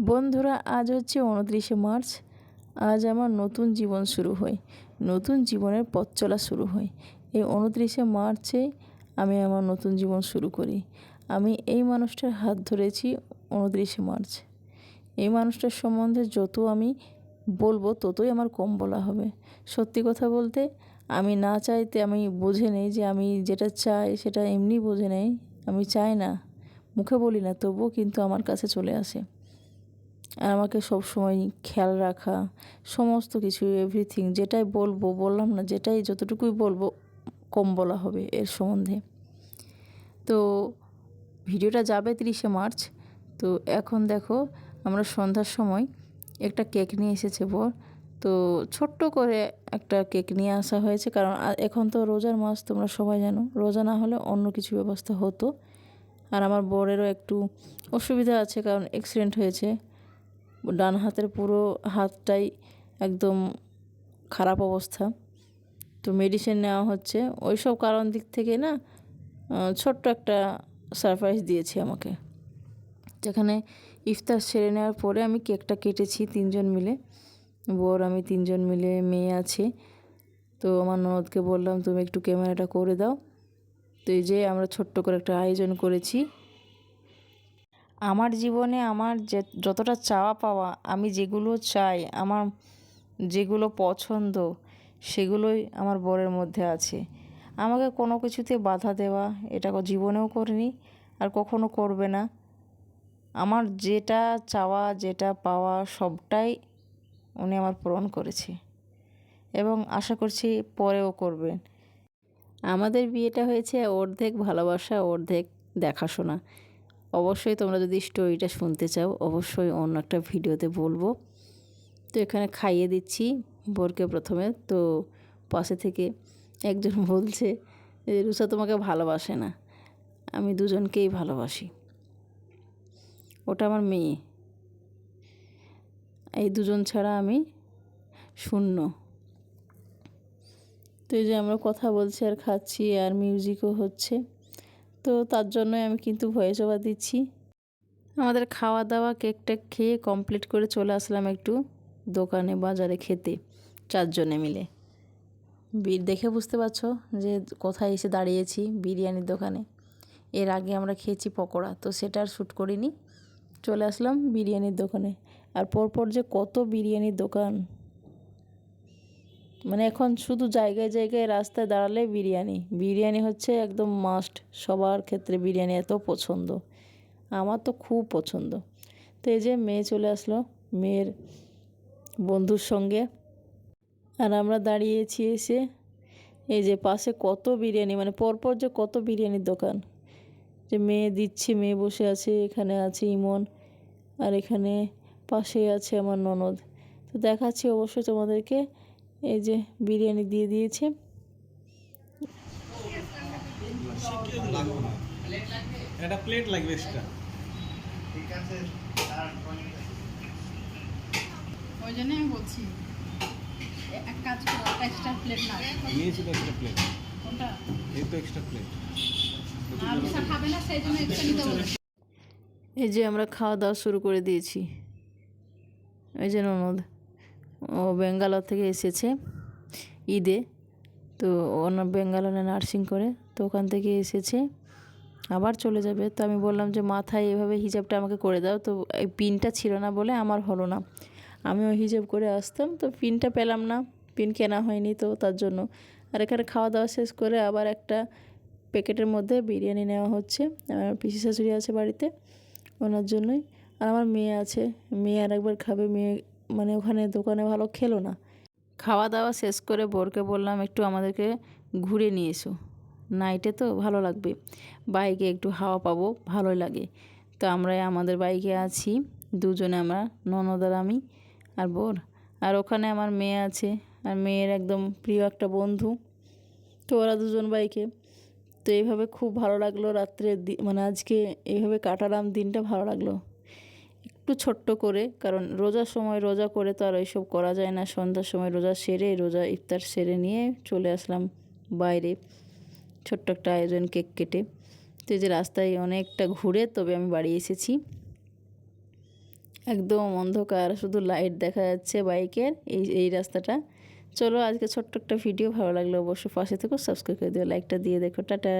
বন্ধুরা, আজ হচ্ছে উনত্রিশে মার্চ। আজ আমার নতুন জীবন শুরু হয়। নতুন জীবনের পথ চলা শুরু হয়। এই উনত্রিশে মার্চে আমি আমার নতুন জীবন শুরু করি। আমি এই মানুষটার হাত ধরেছি উনত্রিশে মার্চ। এই মানুষটার সম্বন্ধে যত আমি বলব, ততই আমার কম বলা হবে। সত্যি কথা বলতে, আমি না চাইতে আমি বুঝে নেই যে আমি যেটা চাই, সেটা এমনি বুঝে নেই। আমি চাই না। মুখে বলি না, তবুও কিন্তু আমার কাছে চলে আসে। আর আমাকে সবসময় খেয়াল রাখা, সমস্ত কিছু এভরিথিং যেটাই বলব, বললাম না, যেটাই যতটুকুই বলব, কম বলা হবে এর সম্বন্ধে। তো ভিডিওটা যাবে তিরিশে মার্চ। তো এখন দেখো, আমরা সন্ধ্যার সময় একটা কেক নিয়ে এসেছে বর। তো ছোট্ট করে একটা কেক নিয়ে আসা হয়েছে, কারণ এখন তো রোজার মাস, তোমরা সবাই জানো। রোজা না হলে অন্য কিছু ব্যবস্থা হতো। আর আমার বরেরও একটু অসুবিধা আছে, কারণ অ্যাক্সিডেন্ট হয়েছে। ডান হাতের পুরো হাতটাই একদম খারাপ অবস্থা। তো মেডিসিন নেওয়া হচ্ছে। ওই সব কারণ দিক থেকে না ছোট্ট একটা সারপ্রাইজ দিয়েছে আমাকে। যেখানে ইফতার সেরে নেওয়ার পরে আমি কেকটা কেটেছি তিনজন মিলে। বর, আমি তিনজন মিলে, মেয়ে আছে। তো আমার ননদকে বললাম, তুমি একটু ক্যামেরাটা করে দাও। তো এই যে আমরা ছোট্ট করে একটা আয়োজন করেছি। আমার জীবনে আমার যে, যতটা চাওয়া পাওয়া, আমি যেগুলো চাই, আমার যেগুলো পছন্দ, সেগুলোই আমার বরের মধ্যে আছে। আমাকে কোনো কিছুতে বাধা দেওয়া, এটা জীবনেও করিনি, আর কখনো করবে না। আমার যেটা চাওয়া, যেটা পাওয়া, সবটাই উনি আমার পূরণ করেছে এবং আশা করছি পরেও করবেন। আমাদের বিয়েটা হয়েছে অর্ধেক ভালোবাসা, অর্ধেক দেখাশোনা। অবশ্যই তোমরা যদি স্টোরিটা শুনতে চাও, অবশ্যই অন্য একটা ভিডিওতে বলব। তো এখানে খাইয়ে দিচ্ছি বোরকে প্রথমে। তো পাশে থেকে একজন বলছে রুষা তোমাকে ভালোবাসে না। আমি দুজনকেই ভালোবাসি। ওটা আমার মেয়ে। এই দুজন ছাড়া আমি শূন্য। তো এই যে আমরা কথা বলছি আর খাচ্ছি আর মিউজিকও হচ্ছে। তো তার জন্যই আমি কিন্তু ভয়েস ওভার দিচ্ছি। আমাদের খাওয়া দাওয়া কেক টেক খেয়ে কমপ্লিট করে চলে আসলাম একটু দোকানে, বাজারে খেতে চারজনে মিলে। বীর দেখে বুঝতে পারছ যে কোথায় এসে দাঁড়িয়েছি বিরিয়ানির দোকানে। এর আগে আমরা খেয়েছি পকোড়া, তো সেটা আর শ্যুট করিনি। চলে আসলাম বিরিয়ানির দোকানে। আর পরপর যে কত বিরিয়ানির দোকান মানে এখন শুধু জায়গায় জায়গায় রাস্তায় দাঁড়ালে বিরিয়ানি। বিরিয়ানি হচ্ছে একদম মাস্ট সবার ক্ষেত্রে বিরিয়ানি এত পছন্দ। আমার তো খুব পছন্দ। তো এই যে মেয়ে চলে আসলো, মেয়ের বন্ধুর সঙ্গে। আর আমরা দাঁড়িয়েছি এসে এই যে পাশে কত বিরিয়ানি মানে পরপর যে কত বিরিয়ানির দোকান। যে মেয়ে দিচ্ছে, মেয়ে বসে আছে, এখানে আছে ইমন, আর এখানে পাশে আছে আমার ননদ। তো দেখাচ্ছি অবশ্যই তোমাদেরকে এই যে বিরিয়ানি দিয়ে দিয়েছে। একটা প্লেট লাগবে এক্সট্রা ওই জন্য আমি বলছি এক কাজ করো একটা এক্সট্রা প্লেট না। নিয়েছি তো একটা প্লেট কোনটা? এই তো এক্সট্রা প্লেট আর রুষা খাবে না সেই জন্য এক্সট্রা নিতে বলেছি। এই যে আমরা খাওয়া দাওয়া শুরু করে দিয়েছি। এই যে ননদ। ও বেঙ্গালোর থেকে এসেছে ঈদে। তো অন্য বেঙ্গালোরে নার্সিং করে, তো ওখান থেকে এসেছে। আবার চলে যাবে। তো আমি বললাম যে, মাথায় এভাবে হিজাবটা আমাকে করে দাও। তো এই পিনটা ছিল না বলে আমার হলো না। আমি ওই হিজাব করে আসতাম। তো পিনটা পেলাম না। পিন কেনা হয়নি তো তার জন্য। আর এখানে খাওয়া দাওয়া শেষ করে আবার একটা প্যাকেটের মধ্যে বিরিয়ানি নেওয়া হচ্ছে। আমার পিসি শাশুড়ি আছে বাড়িতে, ওনার জন্যই। আর আমার মেয়ে আছে। মেয়ে আর একবার খাবে। মেয়ে মানে ওখানে দোকানে ভালো খেলো না। খাওয়া দাওয়া শেষ করে বোরকে বললাম, একটু আমাদেরকে ঘুরে নিয়ে এসো। নাইটে তো ভালো লাগবে। বাইকে একটু হাওয়া পাবো, ভালোই লাগে। তো আমরা আমাদের বাইকে আছি, দুজনে আমরা, ননদ আর আমি আর বোর। আর ওখানে আমার মেয়ে আছে, আর মেয়ের একদম প্রিয় একটা বন্ধু। তো ওরা দুজন বাইকে তো এইভাবে খুব ভালো লাগল রাত্রে মানে আজকে এইভাবে কাটালাম, দিনটা ভালো লাগল। একটু ছোট্ট করে, কারণ রোজার সময় রোজা করে তো আর এইসব করা যায় না। সন্ধ্যার সময় রোজা সেরে, রোজা ইফতার সেরে নিয়ে চলে আসলাম বাইরে। ছোট্ট একটা আয়োজন কেক কেটে। তো এই যে রাস্তায় অনেকটা ঘুরে তবে আমি বাড়ি এসেছি। একদম অন্ধকার, শুধু লাইট দেখা যাচ্ছে বাইকের এই এই রাস্তাটা। চলো আজকে ছোট্ট একটা ভিডিও ভালো লাগল অবশ্যই পাশে থেকো, সাবস্ক্রাইব করে দিও, লাইকটা দিয়ে দেখো, টাটা।